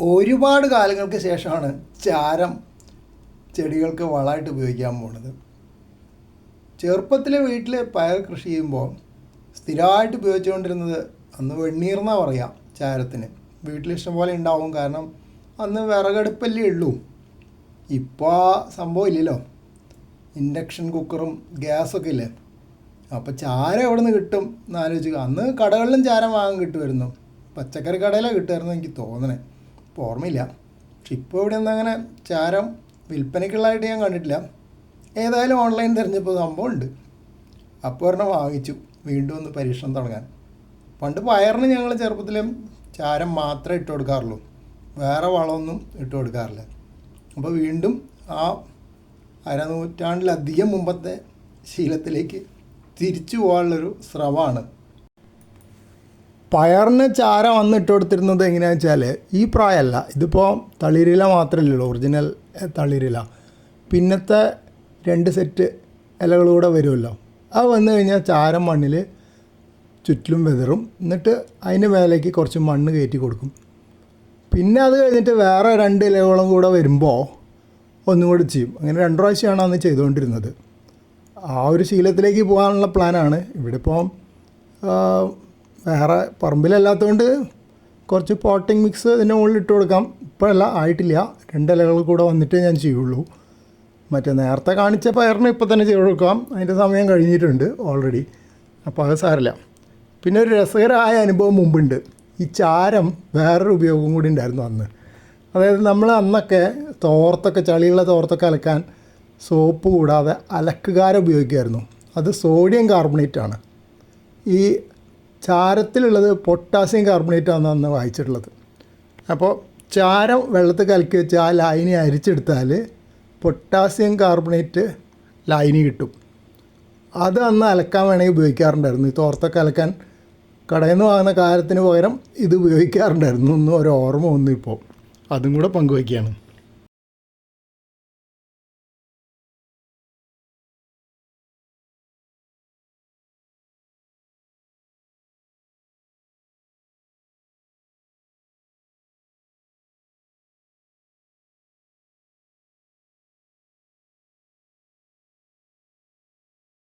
ഒരുപാട് കാലങ്ങൾക്ക് ശേഷമാണ് ചാരം ചെടികൾക്ക് വളമായിട്ട് ഉപയോഗിക്കാൻ പോകുന്നത്. ചെറുപ്പത്തിൽ വീട്ടിൽ പയർ കൃഷി ചെയ്യുമ്പോൾ സ്ഥിരമായിട്ട് ഉപയോഗിച്ചുകൊണ്ടിരുന്നത് അന്ന് വെണ്ണീർന്നാ പറയാം ചാരത്തിന്. വീട്ടിൽ ഇഷ്ടംപോലെ ഉണ്ടാവും. കാരണം അന്ന് വിറകടുപ്പല്ലേ ഉള്ളൂ. ഇപ്പോൾ ആ സംഭവം ഇല്ലല്ലോ. ഇൻഡക്ഷൻ കുക്കറും ഗ്യാസൊക്കെ ഇല്ലേ? അപ്പോൾ ചാരം എവിടെ നിന്ന് കിട്ടും എന്നാലോചിക്കുക അന്ന് കടകളിലും ചാരം വാങ്ങാൻ കിട്ടുമായിരുന്നു. പച്ചക്കറി കടയിലാണ് കിട്ടുമായിരുന്നു എനിക്ക് തോന്നണേ. ഇപ്പോൾ ഓർമ്മയില്ല. പക്ഷെ ഇപ്പോൾ ഇവിടെ ഒന്നും അങ്ങനെ ചാരം വിൽപ്പനയ്ക്കുള്ളതായിട്ട് ഞാൻ കണ്ടിട്ടില്ല. ഏതായാലും ഓൺലൈൻ തിരഞ്ഞപ്പോൾ സംഭവം ഉണ്ട്. അപ്പോൾ ഒരെണ്ണം വാങ്ങിച്ചു. വീണ്ടും ഒന്ന് പരീക്ഷണം തുടങ്ങാൻ. പണ്ട് പയറിന് ഞങ്ങൾ ചെറുപ്പത്തിലും ചാരം മാത്രമേ ഇട്ട് കൊടുക്കാറുള്ളൂ. വേറെ വളമൊന്നും ഇട്ട് കൊടുക്കാറില്ല. അപ്പോൾ വീണ്ടും ആ അരനൂറ്റാണ്ടിലധികം മുമ്പത്തെ ശീലത്തിലേക്ക് തിരിച്ചു പോകാനുള്ളൊരു സ്രവമാണ് പയറിന് ചാര വന്ന് ഇട്ട് കൊടുത്തിരുന്നത് എങ്ങനെയാണെന്ന് വെച്ചാൽ ഈ പ്രായമല്ല. ഇതിപ്പോൾ തളിരില മാത്രമല്ലേ ഉള്ളൂ ഒറിജിനൽ തളിരില. പിന്നത്തെ രണ്ട് സെറ്റ് ഇലകൾ കൂടെ വരുമല്ലോ. അത് വന്നു കഴിഞ്ഞാൽ ചാരം മണ്ണിൽ ചുറ്റിലും വെതറും. എന്നിട്ട് അതിന്റെ മേലേക്ക് കുറച്ച് മണ്ണ് കയറ്റി കൊടുക്കും. പിന്നെ അത് കഴിഞ്ഞിട്ട് വേറെ രണ്ട് ഇലകളും കൂടെ വരുമ്പോൾ ഒന്നും കൂടി ചെയ്യും. അങ്ങനെ രണ്ട് പ്രാവശ്യമാണ് അന്ന് ചെയ്തുകൊണ്ടിരുന്നത്. ആ ഒരു ശീലത്തിലേക്ക് പോകാനുള്ള പ്ലാനാണ് ഇവിടെ ഇപ്പോൾ വേറെ പറമ്പിലല്ലാത്തതുകൊണ്ട് കുറച്ച് പോട്ടിംഗ് മിക്സ് ഇതിന്റെ മുകളിൽ ഇട്ട് കൊടുക്കാം. ഇപ്പോഴല്ല ആയിട്ടില്ല. രണ്ട് ഇലകൾ കൂടെ വന്നിട്ടേ ഞാൻ ചെയ്യുള്ളൂ. മറ്റേ നേരത്തെ കാണിച്ച പയറിന് ഇപ്പോൾ തന്നെ ചെയ്ത് കൊടുക്കാം. അതിന്റെ സമയം കഴിഞ്ഞിട്ടുണ്ട് ഓൾറെഡി അപ്പോൾ അത് സാരമില്ല പിന്നെ ഒരു രസകരമായ അനുഭവം മുമ്പുണ്ട്. ഈ ചാരം വേറൊരു ഉപയോഗം കൂടി ഉണ്ടായിരുന്നു അന്ന്. അതായത് നമ്മൾ അന്നൊക്കെ തോർത്തൊക്കെ ചളിയുള്ള തോർത്തൊക്കെ അലക്കാൻ സോപ്പ് കൂടാതെ അലക്കുകാരം ഉപയോഗിക്കുമായിരുന്നു. അത് സോഡിയം കാർബണേറ്റ് ആണ്. ഈ ചാരത്തിലുള്ളത് പൊട്ടാസ്യം കാർബണേറ്റ് ആണ് അന്ന് വായിച്ചിട്ടുള്ളത്. അപ്പോൾ ചാരം വെള്ളത്തിൽ കലക്കി വെച്ച് ആ ലായനി അരിച്ചെടുത്താൽ പൊട്ടാസ്യം കാർബണേറ്റ് ലായനി കിട്ടും. അത് അന്ന് അലക്കാൻ വേണമെങ്കിൽ ഉപയോഗിക്കാറുണ്ടായിരുന്നു. ഈ തോർത്തൊക്കെ അലക്കാൻ കടയിൽ നിന്ന് വാങ്ങുന്ന കാരത്തിന് പകരം ഇത് ഉപയോഗിക്കാറുണ്ടായിരുന്നു. ഒന്നും ഒരു ഓർമ്മ ഒന്നും ഇപ്പോൾ അതും കൂടെ പങ്കുവയ്ക്കുകയാണ്.